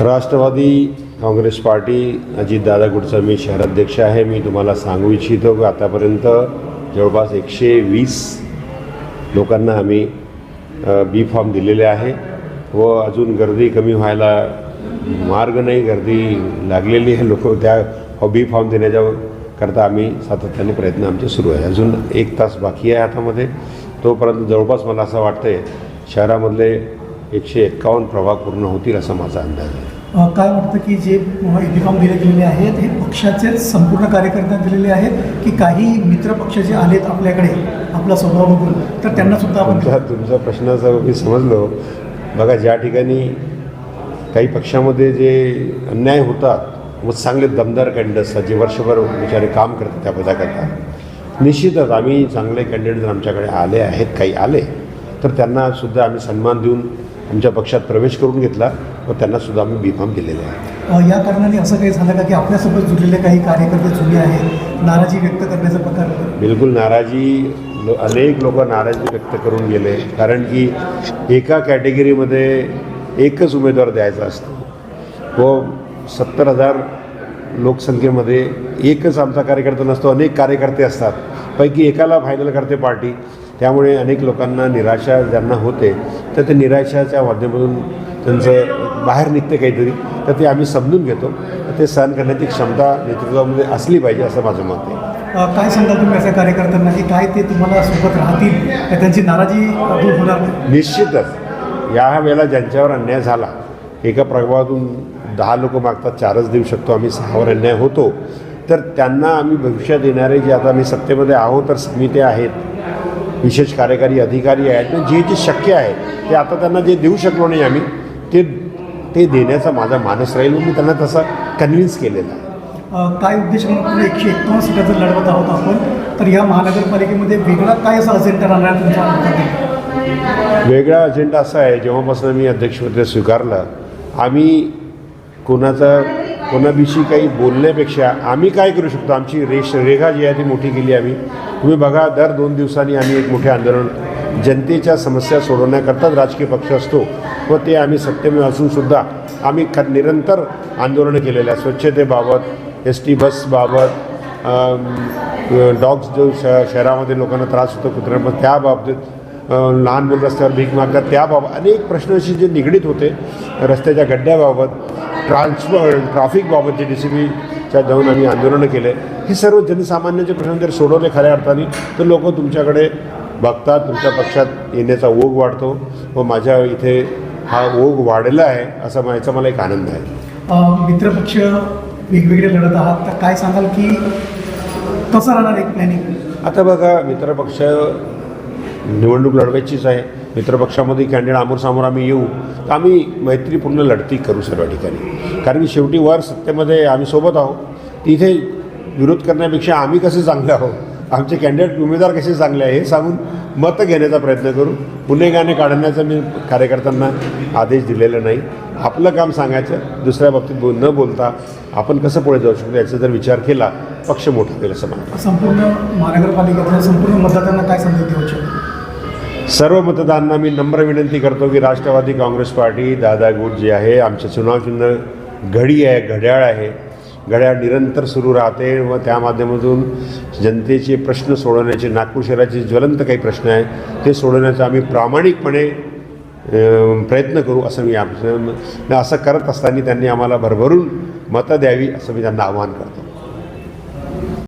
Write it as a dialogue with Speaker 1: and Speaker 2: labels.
Speaker 1: Rashtrawadi Congress party Ajitdada गुडचा मी शहराध्यक्ष आहे. मी तुम्हाला सांगू इच्छितो की आतापर्यंत जवळपास एकशे वीस लोकांना आम्ही बी फॉर्म दिलेले आहे व अजून गर्दी कमी व्हायला मार्ग नाही. गर्दी लागलेली आहे. लोक त्या बी फॉर्म देण्याच्या करता आम्ही सातत्याने प्रयत्न आमचे सुरू आहे. अजून एक तास बाकी आहे हातामध्ये. तोपर्यंत जवळपास मला असं वाटतं आहे शहरामधले एकशे एक्कावन्न प्रभाग पूर्ण होतील असा माझा अंदाज आहे.
Speaker 2: काय वाटतं की जे युनिफॉर्म दिले गेलेले आहेत हे पक्षाचे संपूर्ण कार्यकर्त्यांना दिलेले आहेत की काही मित्र पक्ष जे आलेत आपल्याकडे आपला स्वभाव बघून तर त्यांना सुद्धा आपण
Speaker 1: तुमचा प्रश्नाचा मी समजलो. बघा ज्या ठिकाणी काही पक्षामध्ये जे अन्याय होतात मग चांगले दमदार कॅन्डिडेट्स असतात जे वर्षभर बिचारे काम करतात त्या पदाकरता. निश्चितच आम्ही चांगले कॅन्डिडेट जर आमच्याकडे आले आहेत काही आले तर त्यांना सुद्धा आम्ही सन्मान देऊन आमच्या पक्षात प्रवेश करून घेतला व त्यांना सुद्धा आम्ही बीफाम दिलेले आहे.
Speaker 2: या कारणाने असं काही झालं का की आपल्यासोबत जुळलेले काही कार्यकर्ते जुने आहेत? नाराजी व्यक्त करण्याचा प्रकार?
Speaker 1: बिलकुल नाराजी अनेक लोक नाराजी व्यक्त करून गेले कारण की एका कॅटेगरीमध्ये एकच उमेदवार द्यायचा असतो. व सत्तर हजार लोकसंख्येमध्ये एकच आमचा कार्यकर्ता नसतो अनेक कार्यकर्ते असतात. पैकी एकाला फायनल करते पार्टी त्यामुळे अनेक लोकांना निराशा ज्यांना होते तर ते निराशाच्या माध्यमातून त्यांचं बाहेर निघते काहीतरी. तर ते आम्ही समजून घेतो. ते सहन करण्याची क्षमता नेतृत्वामध्ये असली पाहिजे असं माझं मत आहे.
Speaker 2: काय सांगाल तुम्ही अशा कार्यकर्त्यांना की काय ते तुम्हाला सोबत राहतील त्यांची नाराजी दूर होणार
Speaker 1: निश्चितच. या वेळेला ज्यांच्यावर अन्याय झाला एका प्रभावातून दहा लोक मागतात चारच देऊ शकतो आम्ही सहावर अन्याय होतो. तर त्यांना आम्ही भविष्यात येणारे जे आता आम्ही सत्तेमध्ये आहोत तर समित्या आहेत विशेष कार्यकारी अधिकारी आहेत. जे जे शक्य आहे ते आता त्यांना जे देऊ शकलो नाही आम्ही ते ते देण्याचा माझा मानस राहील मी त्यांना तसं कन्व्हिन्स केलेलं आहे.
Speaker 2: काय उद्देश एकशे एकावन्न सीटा जर लढवत आहोत आपण? तर या महानगरपालिकेमध्ये वेगळा काय असा अजेंडा राहणार आहे तुमच्या?
Speaker 1: वेगळा अजेंडा असा आहे जेव्हापासून मी अध्यक्षपद स्वीकारलं आम्ही कोणाचा कोणाविषयी काही बोलण्यापेक्षा आम्ही काय करू शकतो? आमची रेष रेखा जी आहे ती मोठी केली आम्ही. तुम्ही बघा दर दोन दिवसांनी आम्ही एक मोठे आंदोलन जनतेच्या समस्या सोडवण्याकरताच राजकीय पक्ष असतो व ते आम्ही सत्तेमध्ये असूनसुद्धा आम्ही ख निरंतर आंदोलनं केलेलं आहे स्वच्छतेबाबत एस टी बसबाबत डॉग्स जो श शहरामध्ये लोकांना त्रास होतो कुत्र्यांमध्ये त्याबाबतीत लहान मुलं रस्त्यावर भीक मागतात त्याबाबत अनेक प्रश्न असे जे निगडीत होते रस्त्याच्या गड्ड्याबाबत ट्रान्सफर ट्रॅफिकबाबतचे डी सी बीच्या जाऊन आम्ही आंदोलनं केले. हे सर्व जनसामान्यांचे प्रश्न जर सोडवले खऱ्या अर्थाने तर लोक तुमच्याकडे बघतात तुमच्या पक्षात येण्याचा ओघ वाढतो. व माझ्या इथे हा ओघ वाढलेला आहे असा याचा मला एक आनंद आहे.
Speaker 2: मित्रपक्ष वेगवेगळे लढत आहात. तर काय सांगाल की कसं राहणार एक प्लॅनिंग
Speaker 1: आता बघा मित्रपक्ष निवडणूक लढवायचीच आहे. मित्रपक्षामध्ये कॅन्डिडेट आमोरसमोर आम्ही येऊ. तर आम्ही मैत्रीपूर्ण लढती करू सर्व ठिकाणी. कारण की शेवटी वर सत्तेमध्ये आम्ही सोबत आहोत. तिथे विरोध करण्यापेक्षा आम्ही कसे चांगले आहोत? आमचे कॅन्डिडेट उमेदवार कसे चांगले आहे हे सांगून मतं घेण्याचा प्रयत्न करू. गुन्हेगाने काढण्याचा मी कार्यकर्त्यांना आदेश दिलेला नाही. आपलं काम सांगायचं दुसऱ्या बाबतीत बोल न बोलता आपण कसं पुढे जाऊ शकतो याचा जर विचार केला पक्ष मोठा केला असं
Speaker 2: संपूर्ण महानगरपालिकेतल्या संपूर्ण मतदारांना काय संधी देऊ शकतो
Speaker 1: सर्व मतदारांना मी नम्र विनंती करतो की राष्ट्रवादी काँग्रेस पार्टी दादा गुट जे आहे आमचे चुनावचिन्ह घडी आहे घड्याळ आहे. घड्याळ निरंतर सुरू राहते व त्या माध्यमातून जनतेचे प्रश्न सोडवण्याचे नागपूर शहराचे ज्वलंत काही प्रश्न आहे ते सोडवण्याचा आम्ही प्रामाणिकपणे प्रयत्न करू असं मी आमचं असं करत असताना त्यांनी आम्हाला भरभरून मतं द्यावी असं मी त्यांना आवाहन करतो.